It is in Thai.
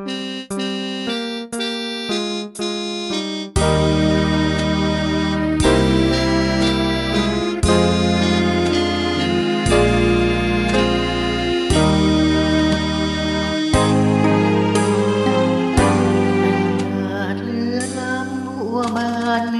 ขาเรือลำบัวาน